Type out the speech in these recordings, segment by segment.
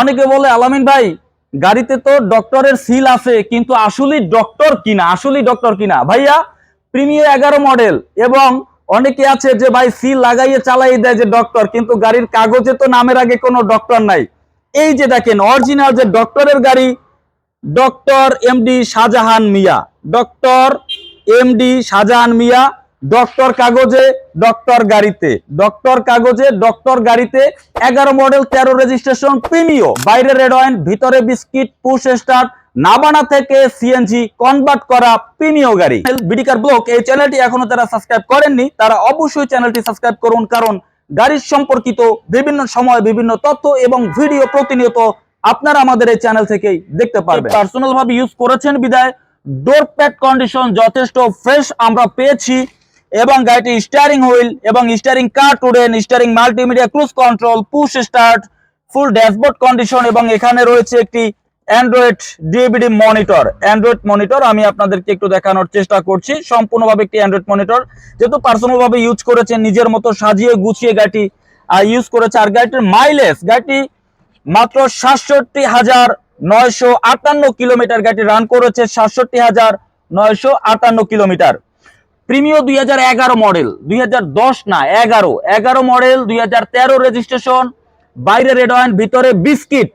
অনেকে বলে, আলামিন ভাই, গাড়িতে তো ডক্টরের সিল আছে, কিন্তু আসলেই ডক্টর কিনা? আসলেই ডক্টর কিনা? ভাইয়া প্রিমিয়ার এগারো মডেল এবং অনেকে আছে যে, ভাই সিল লাগাইয়ে চালাই দেয় যে ডক্টর, কিন্তু গাড়ির কাগজে তো নামের আগে কোনো ডক্টর নাই। এই যে দেখেন অরিজিনাল যে ডক্টরের গাড়ি, doctor MD Shahjahan Mia, doctor MD Shahjahan Mia doctor কাগজে, ডক্টর গাড়িতে। ডক্টর কাগজে, ডক্টর গাড়িতে, এগারো মডেল, তেরো রেজিস্ট্রেশন, প্রিমিও। বাইরে রেড ওয়াইন ভিতরে বিস্কিট, পুশ স্টার্ট, নাবানা থেকে সিএনজি কনভার্ট করা প্রিমিও গাড়ি। বিডিকার ব্লক এই চ্যানেলটি এখনও যারা সাবস্ক্রাইব করেননি, তারা অবশ্যই চ্যানেলটি সাবস্ক্রাইব করুন, কারণ গাড়ির সম্পর্কিত বিভিন্ন সময় বিভিন্ন তথ্য এবং ভিডিও প্রতিনিয়ত আপনারা আমাদের এই চ্যানেল থেকেই দেখতে পারবেন। পার্সোনাল ভাবে ইউজ করেছেন বিদায়। ডোর প্যাড কন্ডিশন যথেষ্ট ফ্রেশ আমরা পেয়েছি। এবং গাড়িটি স্টারিং হুইল এবং স্টারিং কার টুডেন steering multimedia cruise control push start full dashboard condition এবং এখানে রয়েছে একটি Android DVD monitor Android monitor আমি আপনাদেরকে একটু দেখানোর চেষ্টা করছি। সম্পূর্ণভাবে একটি অ্যান্ড্রয়েড মনিটর যেহেতু পার্সোনাল ভাবে ইউজ করেছেন, নিজের মতো সাজিয়ে গুছিয়ে গাড়িটি ইউজ করেছে। আর গাড়িটির মাইলেজ গাড়িটি মাত্র সাতষট্টি হাজার নয়শো আটান্ন কিলোমিটার। গাড়িটি রান করেছে সাতষট্টি হাজার নয়শো আটান্ন কিলোমিটার। প্রিমিও দুই হাজার এগারো মডেল, দুই হাজার দশ না, এগারো এগারো মডেল, দুই হাজার তেরো রেজিস্ট্রেশন বাইরে রেড ওয়াইন ভিতরে বিস্কিট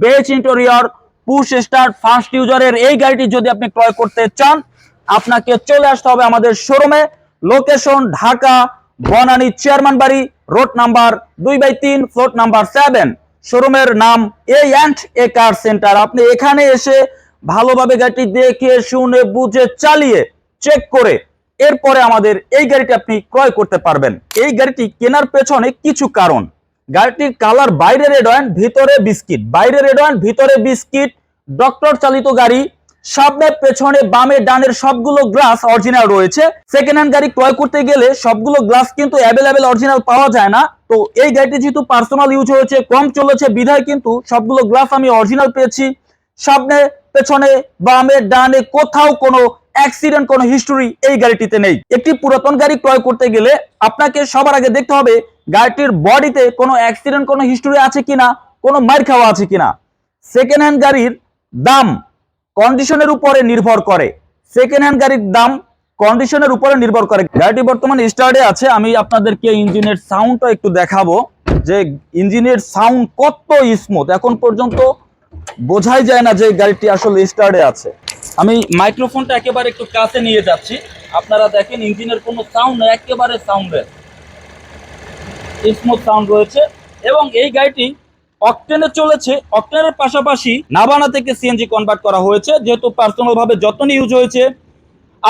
বেচ ইন্টেরিয়র পুশ স্টার ফার্স্ট ইউজারের এই গাড়িটি যদি আপনি ক্রয় করতে চান, আপনাকে চলে আসতে হবে আমাদের শোরুমে লোকেশন ঢাকা, বনানী চেয়ারম্যান বাড়ি রোড নাম্বার দুই বাই তিন ফ্লোট নাম্বার সেভেন শোরুমের নাম এ অ্যান্ড এ কার সেন্টার আপনি এখানে এসে ভালোভাবে গাড়িটি দেখে, শুনে, বুঝে, চালিয়ে চেক করে এরপরে আমাদের এই গাড়িটি আপনি ক্রয় করতে পারবেন। এই গাড়িটি কেনার পেছনে কিছু কারণ। গাড়িটির কালার বাইরে রেড ওয়াইন ভিতরে বিস্কিট। বাইরে রেড ওয়াইন ভিতরে বিস্কিট ডক্টর চালিত গাড়ি, সামনে, পেছনে, বামে, ডানের সবগুলো গ্লাস অরিজিনাল রয়েছে। সেকেন্ড হ্যান্ড গাড়ি ক্রয় করতে গেলে সবগুলো গ্লাস কিন্তু অ্যাভেলেবেল অরিজিনাল পাওয়া যায় না। তো এই গাড়িটি যেহেতু পার্সোনাল ইউজ হয়েছে, কম চলেছে, বিধায় কিন্তু সবগুলো গ্লাস আমি অরিজিনাল পেয়েছি। সামনে পেছনে, বামে, ডানে কোথাও কোনো অ্যাক্সিডেন্ট কোনো হিস্টোরি এই গাড়িটিতে নেই। একটি পুরাতন গাড়ি ক্রয় করতে গেলে আপনাকে সবার আগে দেখতে হবে গাড়িটির বডিতে কোনো অ্যাক্সিডেন্ট কোনো হিস্টোরি আছে কিনা, কোনো মার খাওয়া আছে কিনা। সেকেন্ড হ্যান্ড গাড়ির দাম কন্ডিশনের উপরে নির্ভর করে। সেকেন্ড হ্যান্ড গাড়ির দাম কন্ডিশনের উপরে নির্ভর করে। গাড়িটি বর্তমানে স্টার্টে আছে, আমি আপনাদেরকে ইঞ্জিনের সাউন্ডটা একটু দেখাবো। যে ইঞ্জিনের সাউন্ড কত স্মুথ এখন পর্যন্ত বোঝাই যায় না যে গাড়িটি আসলে স্টার্টে আছে। আমি মাইক্রোফোনটা একেবারে একটু কাছে নিয়ে যাচ্ছি। আপনারা দেখেন, ইঞ্জিনের কোনো সাউন্ড নেই একেবারে সাউন্ডের স্মুথ সাউন্ড রয়েছে। এবং এই গাড়িটি অকটেনে চলেছে। অকটেনের পাশাপাশি নাবানা থেকে সিএনজি কনভার্ট করা হয়েছে। যেহেতু পার্সোনাল ভাবে যত্ন ইউজ হয়েছে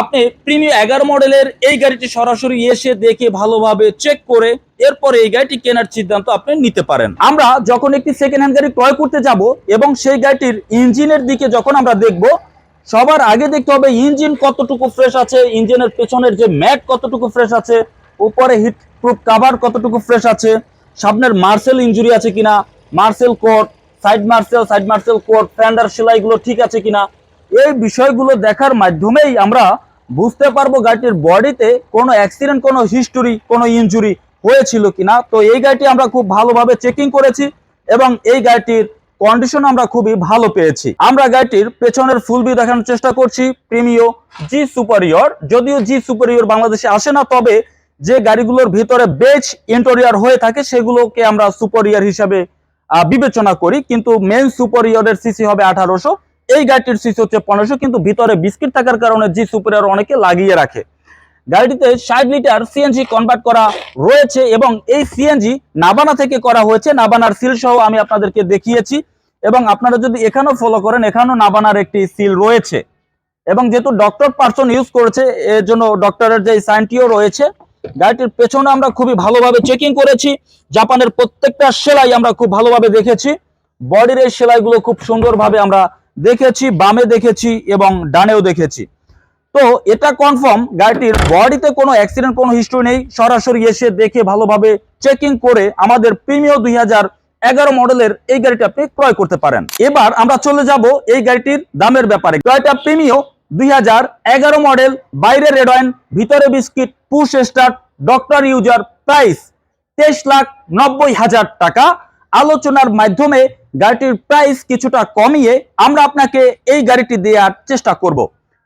আপনি প্রিমিয়াম এগারো মডেলের এই গাড়িটি সরাসরি এসে দেখে ভালোভাবে চেক করে এরপরে এই গাড়িটি কেনার সিদ্ধান্ত আপনি নিতে পারেন। আমরা যখন একটি সেকেন্ড হ্যান্ড গাড়ি ক্রয় করতে যাব এবং সেই গাড়িটির ইঞ্জিনের দিকে যখন আমরা দেখব, সবার আগে দেখতে হবে ইঞ্জিন কতটুকু ফ্রেশ আছে, ইঞ্জিনের পেছনের যে ম্যাট কতটুকু ফ্রেশ আছে, উপরে হিট প্রুফ কাভার কতটুকু ফ্রেশ আছে, সামনের মার্সেল ইঞ্জুরি আছে কিনা, মার্সেল কোট সাইড মার্সেল সাইড মার্সেল কোট ফ্যান্ডার সেলাইগুলো ঠিক আছে কিনা এই বিষয়গুলো দেখার মাধ্যমেই আমরা বুঝতে পারব গাড়িটির বডিতে কোনো অ্যাক্সিডেন্ট কোনো হিস্টোরি কোনো ইনজুরি হয়েছিল কিনা। তো এই গাড়িটি আমরা খুব ভালোভাবে চেকিং করেছি এবং এই গাড়িটির কন্ডিশন আমরা খুবই ভালো পেয়েছি। আমরা গাড়িটির পেছনের ফুল দেখানোর চেষ্টা করছি প্রিমিও জি সুপারিয়র যদিও জি সুপারিয়র বাংলাদেশে আসে না, তবে যে গাড়িগুলোর ভিতরে বেচ ইন্টেরিয়র হয়ে থাকে, সেগুলোকে আমরা সুপারিয়র হিসাবে বিবেচনা করি। কিন্তু মেন সুপারিয়রের সিসি হবে আঠারোশো। এই গাড়িটির সিসি হচ্ছে পনেরোশো, কিন্তু ভিতরে বিস্কিট থাকার কারণে জি সুপারিয়র অনেকে লাগিয়ে রাখে। গাড়িটিতে ষাট লিটার সিএনজি কনভার্ট করা রয়েছে এবং এই সিএনজি নাবানা থেকে করা হয়েছে। নাবানার সিল সহ আমি আপনাদেরকে দেখিয়েছি এবং আপনারা যদি এখানেও ফলো করেন, এখানেও নাবানার একটি সিল রয়েছে। এবং যেহেতু ডক্টর পার্সন ইউজ করেছে, এর জন্য ডক্টরের যে সাইনটিও রয়েছে, গাড়িটির পেছনে আমরা খুবই ভালোভাবে চেকিং করেছি। জাপানের প্রত্যেকটা সেলাই আমরা খুব ভালোভাবে দেখেছি। বডির এই সেলাইগুলো খুব সুন্দরভাবে আমরা দেখেছি, বামে দেখেছি এবং ডানেও দেখেছি। তো এটা কনফার্ম গাড়িটির বডিতে কোনো অ্যাক্সিডেন্ট কোনো হিস্ট্রি নেই। সরাসরি এসে দেখে ভালোভাবে চেকিং করে আমাদের প্রিমিয় দুই এগারো মডেলের এই গাড়িটি আপনি ক্রয় করতে পারেন। এবার আমরা চলে যাব এই গাড়িটির দামের ব্যাপারে। গাড়িটা প্রিমিয় দুই এগারো মডেল বাইরে রেড ওয়াইন ভিতরে biscuit push start doctor user price তেইশ লাখ নব্বই হাজার টাকা। আলোচনার মাধ্যমে গাড়িটির প্রাইস কিছুটা কমিয়ে আমরা আপনাকে এই গাড়িটি দেওয়ার চেষ্টা করব।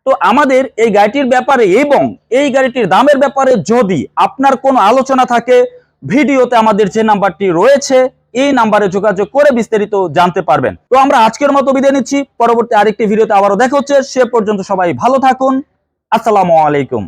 তো আমাদের এই গাড়িটির ব্যাপারে এবং এই গাড়িটির দামের ব্যাপারে যদি আপনার কোনো আলোচনা থাকে, ভিডিওতে আমাদের যে নাম্বারটি রয়েছে, এই নাম্বারে যোগাযোগ করে বিস্তারিত জানতে পারবেন। তো আমরা আজকের মতো বিদায় নিচ্ছি। পরবর্তী আরেকটি ভিডিওতে আবারও দেখা হচ্ছে। সে পর্যন্ত সবাই ভালো থাকুন। আসসালামু আলাইকুম।